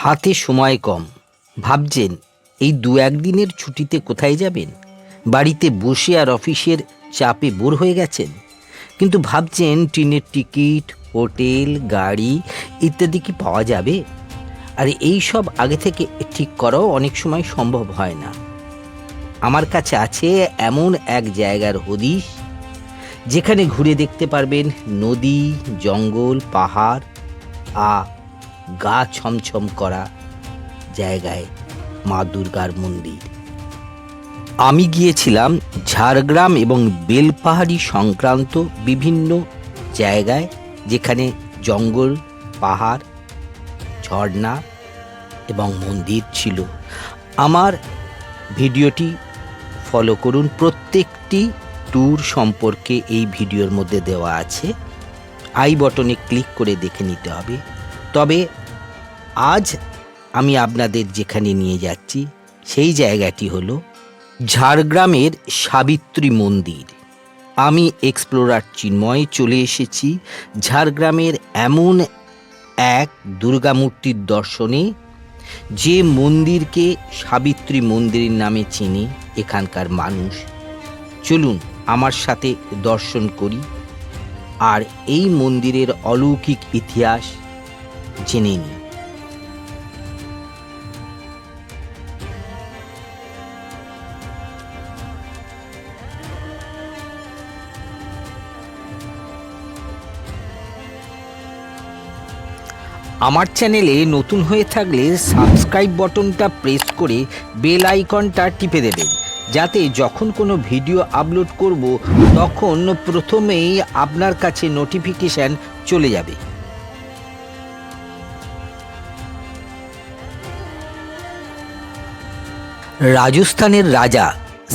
হাতে সময় কম। ভাবছেন, এই দু একদিনের ছুটিতে কোথায় যাবেন? বাড়িতে বসে আর অফিসের চাপে বোর হয়ে গেছেন? কিন্তু ভাবছেন, ট্রেনের টিকিট, হোটেল, গাড়ি ইত্যাদি কি পাওয়া যাবে? আর এই সব আগে থেকে ঠিক করাও অনেক সময় সম্ভব হয় না। আমার কাছে আছে এমন এক জায়গার হদিশ, যেখানে ঘুরে দেখতে পারবেন নদী, জঙ্গল, পাহাড়, আ গা ছমছম করা জায়গায় মা দুর্গার মন্দির। আমি গিয়েছিলাম ঝাড়গ্রাম এবং বেলপাহাড়ি সংক্রান্ত বিভিন্ন জায়গায়, যেখানে জঙ্গল, পাহাড়, ঝর্ণা এবং মন্দির ছিল। আমার ভিডিওটি ফলো করুন। প্রত্যেকটি ট্যুর সম্পর্কে এই ভিডিওর মধ্যে দেওয়া আছে। আই বটনে ক্লিক করে দেখে নিতে হবে। তবে আজ আমি আপনাদের যেখানে নিয়ে যাচ্ছি, সেই জায়গাটি হলো ঝাড়গ্রামের সাবিত্রী মন্দির। আমি এক্সপ্লোরার চিন্ময় চলে এসেছি ঝাড়গ্রামের এমন এক দুর্গা মূর্তির দর্শনে, যে মন্দিরকে সাবিত্রী মন্দিরের নামে চিনি এখানকার মানুষ। চলুন আমার সাথে দর্শন করি আর এই মন্দিরের অলৌকিক ইতিহাস জেনে নিই। আমার চ্যানেলে নতুন হয়ে থাকলে সাবস্ক্রাইব বটনটা প্রেস করে বেল আইকনটা টিপে দেবেন। যাতে যখন কোনো ভিডিও আপলোড করব, তখন প্রথমেই আপনার কাছে নোটিফিকেশান চলে যাবে। রাজস্থানের রাজা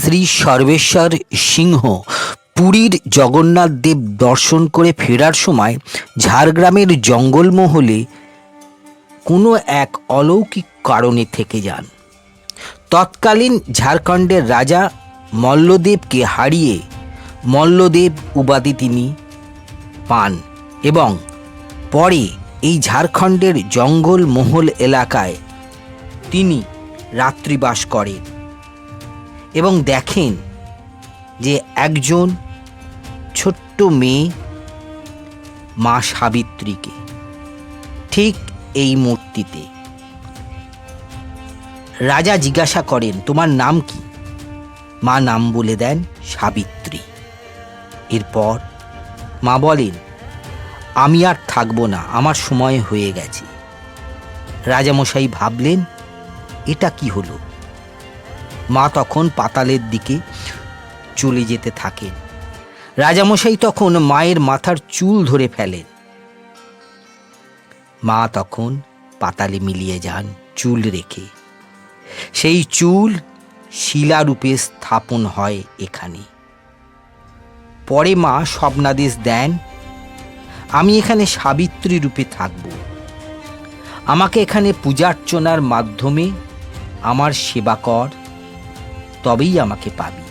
শ্রী সর্বেশ্বর সিংহ পুরীর জগন্নাথ দেব দর্শন করে ফেরার সময় ঝাড়গ্রামের জঙ্গলমহলে কোনো এক অলৌকিক কারণে থেকে যান। তৎকালীন ঝাড়খণ্ডের রাজা মল্লদেবকে হারিয়ে মল্লদেব উপাধি তিনি পান এবং পরে এই ঝাড়খণ্ডের জঙ্গলমহল এলাকায় তিনি রাত্রিবাস করেন এবং দেখেন যে একজন ছোট্ট মেয়ে মা সাবিত্রীকে। ঠিক এই মূর্তিতে। রাজা জিজ্ঞাসা করেন, তোমার নাম কি? মা নাম বলে দেন সাবিত্রী। এরপর মা বলেন, আমি আর থাকব না, আমার সময় হয়ে গেছে। রাজামশাই ভাবলেন, এটা কি হলো? মা তখন পাতালের দিকে চলে যেতে থাকেন। রাজামশাই তখন মায়ের মাথার চুল ধরে ফেলেন। মা তখন পাতালে মিলিয়ে যান চুল রেখে। সেই চুল শিলারূপে স্থাপন হয় এখানে। পরে মা স্বপ্নাদেশ দেন, আমি এখানে সাবিত্রী রূপে থাকব। আমাকে এখানে পূজার্চনার মাধ্যমে আমার সেবা কর, তবেই আমাকে পাবি।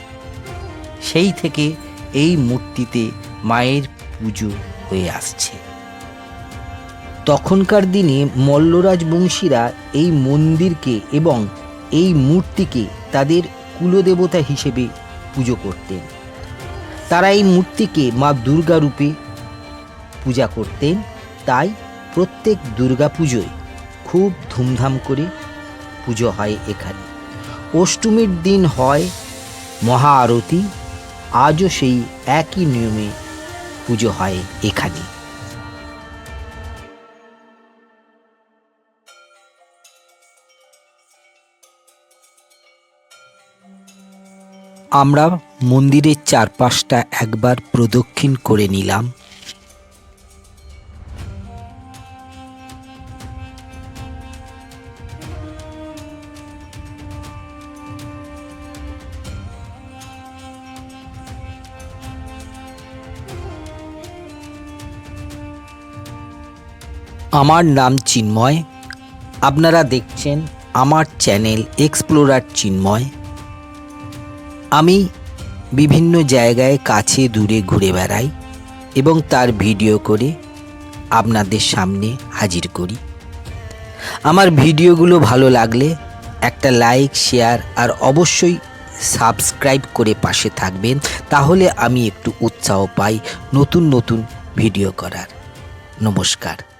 সেই থেকে এই মূর্তিতে মায়ের পুজো হয়ে আসছে। তখনকার দিনে মল্লরাজ বংশীরা এই মন্দিরকে এবং এই মূর্তিকে তাদের কুলদেবতা হিসেবে পুজো করতেন। তারা এই মূর্তিকে মা দুর্গা রূপে পূজা করতেন। তাই প্রত্যেক দুর্গা পুজোয় খুব ধুমধাম করে পুজো হয় এখানে। অষ্টমীর দিন হয় মহা আরতি আজও সেই একই নিয়মে পুজো হয় এখানে। আমরা মন্দিরের চারপাশটা একবার প্রদক্ষিণ করে নিলাম। আমার নাম চিন্ময়। আপনারা দেখছেন আমার চ্যানেল এক্সপ্লোরার চিন্ময়। আমি বিভিন্ন জায়গায় কাছে দূরে ঘুরে বেড়াই এবং তার ভিডিও করে আপনাদের সামনে হাজির করি। আমার ভিডিওগুলো ভালো লাগলে একটা লাইক, শেয়ার আর অবশ্যই সাবস্ক্রাইব করে পাশে থাকবেন, তাহলে আমি একটু উৎসাহ পাই নতুন নতুন ভিডিও করার। নমস্কার।